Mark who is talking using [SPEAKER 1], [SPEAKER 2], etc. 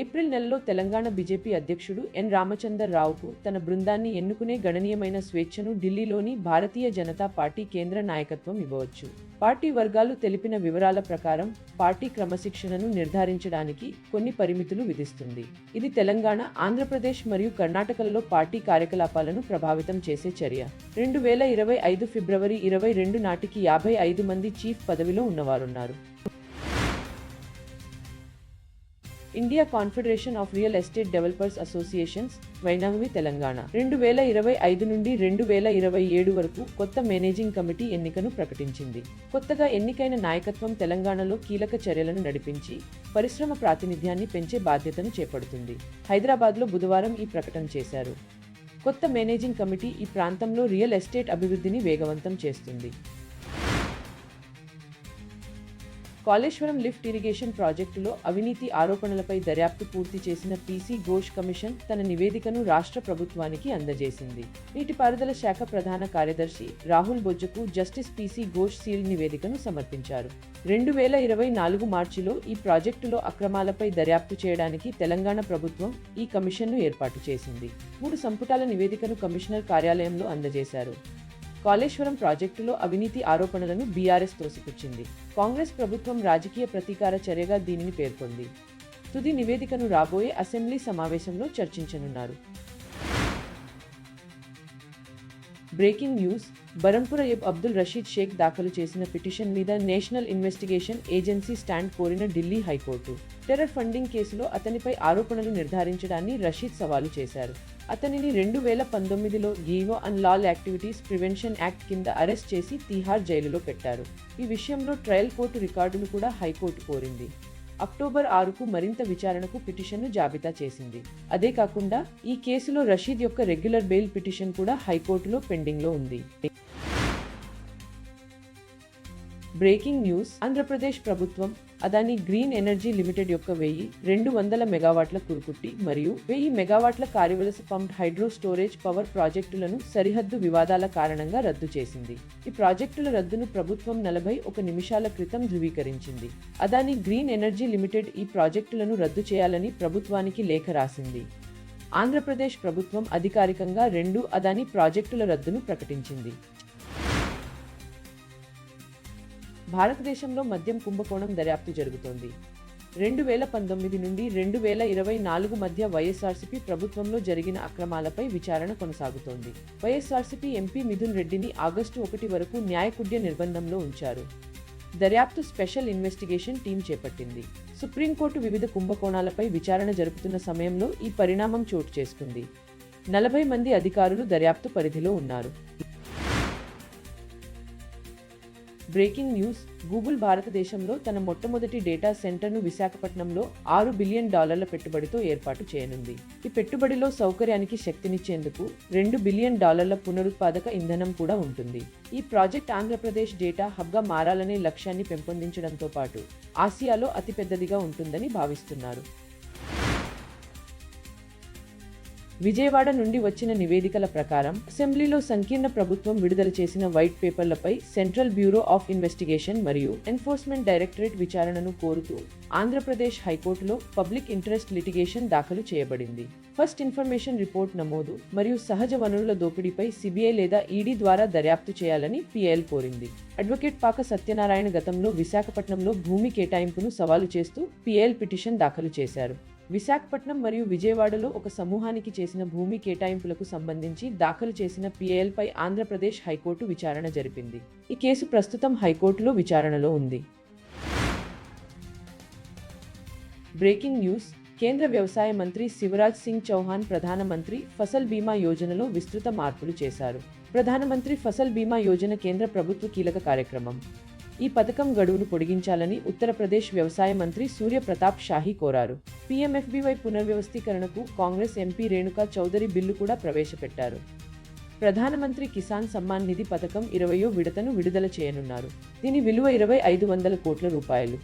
[SPEAKER 1] April నెలలో Telangana BJP అధ్యక్షుడు ఎన్ రామచందర్ రావుకు తన బృందాన్ని ఎన్నుకునే గణనీయమైన స్వేచ్ఛను ఢిల్లీలోని భారతీయ జనతా పార్టీ కేంద్ర నాయకత్వం ఇవ్వవచ్చు. పార్టీ వర్గాలు తెలిపిన వివరాల ప్రకారం పార్టీ క్రమశిక్షణను నిర్ధారించడానికి కొన్ని పరిమితులు విధిస్తుంది. ఇది తెలంగాణ ఆంధ్రప్రదేశ్ మరియు కర్ణాటకలలో పార్టీ కార్యకలాపాలను ప్రభావితం చేసే చర్య. రెండు వేల ఇరవై ఐదు ఫిబ్రవరి ఇరవై రెండు నాటికి యాభై ఐదు మంది చీఫ్ పదవిలో ఉన్నవారున్నారు. India Confederation of Real Estate Developers Associations వైనామి Telangana రెండు వేల ఇరవై ఐదు నుండి రెండు వేల ఇరవై ఏడు వరకు కొత్త మేనేజింగ్ కమిటీ ఎన్నికను ప్రకటించింది. కొత్తగా ఎన్నికైన నాయకత్వం తెలంగాణలో కీలక చర్యలను నడిపించి పరిశ్రమ ప్రాతినిధ్యాన్ని పెంచే బాధ్యతను చేపడుతుంది. హైదరాబాద్లో బుధవారం ఈ ప్రకటన చేశారు. కొత్త మేనేజింగ్ కమిటీ ఈ ప్రాంతంలో రియల్ ఎస్టేట్ అభివృద్ధిని వేగవంతం చేస్తుంది. కాళేశ్వరం లిఫ్ట్ ఇరిగేషన్ ప్రాజెక్టులో అవినీతి ఆరోపణలపై దర్యాప్తు పూర్తి చేసిన పీసీ ఘోష్ కమిషన్ తన నివేదికను రాష్ట్ర ప్రభుత్వానికి అందజేసింది. నీటిపారుదల శాఖ ప్రధాన కార్యదర్శి రాహుల్ బొజ్జకు జస్టిస్ పీసీ ఘోష్ సీల్ నివేదికను సమర్పించారు. రెండు వేల ఇరవై నాలుగు మార్చిలో ఈ ప్రాజెక్టులో అక్రమాలపై దర్యాప్తు చేయడానికి తెలంగాణ ప్రభుత్వం ఈ కమిషన్ను ఏర్పాటు చేసింది. మూడు సంపుటాల నివేదికను కమిషనర్ కార్యాలయంలో అందజేశారు. కాళేశ్వరం ప్రాజెక్టులో అవినీతి ఆరోపణలను బీఆర్ఎస్ తోసిపుచ్చింది. కాంగ్రెస్ ప్రభుత్వం రాజకీయ ప్రతీకార చర్యగా దీనిని పేర్కొంది. తుది నివేదికను రాబోయే అసెంబ్లీ సమావేశంలో చర్చించనున్నారు. బ్రేకింగ్ న్యూస్ బరంపుర ఎబ్ అబ్దుల్ రషీద్ షేక్ దాఖలు చేసిన పిటిషన్ మీద నేషనల్ ఇన్వెస్టిగేషన్ ఏజెన్సీ స్టాండ్ కోరిన ఢిల్లీ హైకోర్టు. టెర్రర్ ఫండింగ్ కేసులో అతనిపై ఆరోపణలు నిర్ధారించడాన్ని రషీద్ సవాలు చేశారు. అతనిని రెండు వేల పంతొమ్మిదిలో గీవో unlawful activities prevention act కింద అరెస్ట్ చేసి తీహార్ జైలులో పెట్టారు. ఈ విషయంలో ట్రయల్ కోర్టు రికార్డును కూడా హైకోర్టు కోరింది. అక్టోబర్ ఆరుకు మరింత విచారణకు పిటిషన్ను జాబితా చేసింది. అదే కాకుండా ఈ కేసులో రషీద్ యొక్క రెగ్యులర్ బెయిల్ పిటిషన్ కూడా హైకోర్టులో పెండింగ్లో ఉంది. బ్రేకింగ్ న్యూస్ ఆంధ్రప్రదేశ్ ప్రభుత్వం అదాని గ్రీన్ ఎనర్జీ లిమిటెడ్ యొక్క వెయ్యి రెండు వందల మెగావాట్ల కురుకుట్టి మరియు వెయ్యి మెగావాట్ల Karyavalasa pumped hydro storage power ప్రాజెక్టులను సరిహద్దు వివాదాల కారణంగా రద్దు చేసింది. ఈ ప్రాజెక్టుల రద్దును ప్రభుత్వం నలభై ఒక నిమిషాల క్రితం ధృవీకరించింది. అదాని గ్రీన్ ఎనర్జీ లిమిటెడ్ ఈ ప్రాజెక్టులను రద్దు చేయాలని ప్రభుత్వానికి లేఖ రాసింది. ఆంధ్రప్రదేశ్ ప్రభుత్వం అధికారికంగా రెండు అదాని ప్రాజెక్టుల రద్దును ప్రకటించింది. భారతదేశంలో మద్యం కుంభకోణం దర్యాప్తు జరుగుతోంది. రెండు వేల పంతొమ్మిది నుండి రెండు వేల ఇరవై నాలుగు మధ్య వైఎస్ఆర్సీపీ ప్రభుత్వంలో జరిగిన అక్రమాలపై విచారణ కొనసాగుతోంది. వైఎస్ఆర్సీపీ ఎంపీ మిథున్ రెడ్డిని ఆగస్టు ఒకటి వరకు న్యాయకుడ్య నిర్బంధంలో ఉంచారు. దర్యాప్తు స్పెషల్ ఇన్వెస్టిగేషన్ టీం చేపట్టింది. సుప్రీంకోర్టు వివిధ కుంభకోణాలపై విచారణ జరుపుతున్న సమయంలో ఈ పరిణామం చోటు చేసుకుంది. నలభై మంది అధికారులు దర్యాప్తు పరిధిలో ఉన్నారు. Breaking news. గూగుల్ భారతదేశంలో తన మొట్టమొదటి డేటా సెంటర్ను విశాఖపట్నంలో ఆరు బిలియన్ డాలర్ల పెట్టుబడితో ఏర్పాటు చేయనుంది. ఈ పెట్టుబడిలో సౌకర్యానికి శక్తినిచ్చేందుకు రెండు బిలియన్ డాలర్ల పునరుత్పాదక ఇంధనం కూడా ఉంటుంది. ఈ ప్రాజెక్ట్ ఆంధ్రప్రదేశ్ డేటా హబ్గా మారాలనే లక్ష్యాన్ని పెంపొందించడంతో పాటు ఆసియాలో అతిపెద్దదిగా ఉంటుందని భావిస్తున్నారు. విజయవాడ నుండి వచ్చిన నివేదికల ప్రకారం అసెంబ్లీలో సంకీర్ణ ప్రభుత్వం విడుదల చేసిన వైట్ పేపర్లపై సెంట్రల్ బ్యూరో ఆఫ్ ఇన్వెస్టిగేషన్ మరియు ఎన్ఫోర్స్మెంట్ డైరెక్టరేట్ విచారణను కోరుతూ ఆంధ్రప్రదేశ్ హైకోర్టులో పబ్లిక్ ఇంట్రెస్ట్ లిటిగేషన్ దాఖలు చేయబడింది. ఫస్ట్ ఇన్ఫర్మేషన్ రిపోర్ట్ నమోదు మరియు సహజ వనరుల దోపిడీపై సిబిఐ లేదా ఈడీ ద్వారా దర్యాప్తు చేయాలని పిఎల్ కోరింది. అడ్వకేట్ పాక సత్యనారాయణ గతంలో విశాఖపట్నంలో భూమి కేటాయింపును సవాలు చేస్తూ పిఎల్ పిటిషన్ దాఖలు చేశారు. విశాఖపట్నం మరియు విజయవాడలో ఒక సమూహానికి చేసిన భూమి కేటాయింపులకు సంబంధించి దాఖలు చేసిన పై ఆంధ్రప్రదేశ్ హైకోర్టు విచారణ జరిపింది. ఈ కేసు ప్రస్తుతం హైకోర్టులో విచారణలో ఉంది. Breaking news. కేంద్ర వ్యవసాయ మంత్రి శివరాజ్ సింగ్ చౌహాన్ ప్రధానమంత్రి ఫసల్ బీమా యోజనలో విస్తృత మార్పులు చేశారు. ప్రధానమంత్రి ఫసల్ బీమా యోజన కేంద్ర ప్రభుత్వ కీలక కార్యక్రమం. ఈ పథకం గడువును పొడిగించాలని ఉత్తరప్రదేశ్ వ్యవసాయ మంత్రి సూర్యప్రతాప్ షాహీ కోరారు. PMFBY పునర్వ్యవస్థీకరణకు Congress MP Renuka Chowdhury bill కూడా ప్రవేశపెట్టారు. ప్రధానమంత్రి కిసాన్ సమ్మాన్ నిధి పథకం ఇరవయో విడతను విడుదల చేయనున్నారు. దీని విలువ ఇరవై ఐదు వందల కోట్ల రూపాయలు.